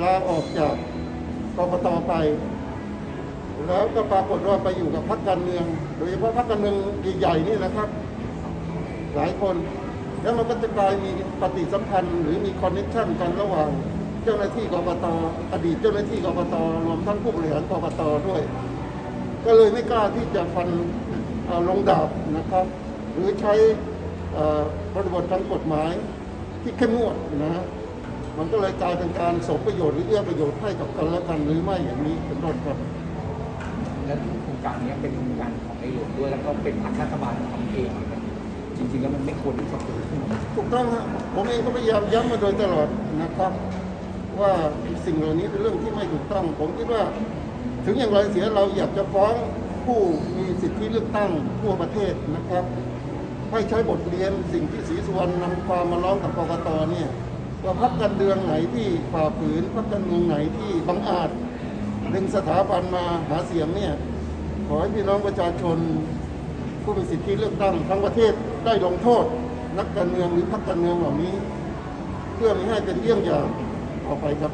ลาออกจากกกตไป แล้วก็ปรากฏว่าไปอยู่กับพรรคการเมือง โดยเฉพาะพรรคการเมืองใหญ่ๆนี่นะครับ หลายคน แล้วมันก็จะกลายมีปฏิสัมพันธ์หรือมีคอนเนคชั่นกันระหว่าง เจ้าหน้าที่กกตอดีตเจ้าหน้าที่กกตรวมทั้งผู้บริหารกกตด้วย ก็เลยไม่กล้าที่จะฟันลงดาบนะครับ หรือใช้บริบททางกฎหมายที่เข้มงวดนะฮะ มันก็เลยกลายเป็นการสมประโยชน์หรือเอื้อประโยชน์ให้กับกันและกันหรือไม่อย่างนี้เป็นต้นครับและโครงการนี้เป็นโครงการของในหลวงด้วยแล้วก็เป็นรัฐบาลทำเองจริงๆแล้วมันไม่ควรที่จะเกิดขึ้นถูกต้องฮะผมเองก็พยายามย้ำมาโดยตลอดนะครับ ว่าสิ่งเหล่านี้เป็นเรื่องที่ไม่ถูกต้อง ผมคิดว่า ถึงอย่างไรเสียเราอยากจะฟ้องผู้มีสิทธิเลือกตั้งทั่วประเทศนะครับให้ใช้บทเรียนสิ่งที่ศรีสุวรรณนำความมาร้องกับกรกตเนี่ย ว่าพักการเมืองไหนที่ฝ่าฝืนพักการเมืองไหนที่บังอาจดึงสถาบันมาหาเสียงเนี่ยขอให้พี่น้องประชาชน ผู้มีสิทธิเลือกตั้งทั้งประเทศได้ลงโทษ นักการเมืองหรือพักการเมืองเหล่านี้ เพื่อไม่ให้เป็นเยี่ยงอย่างต่อไปครับ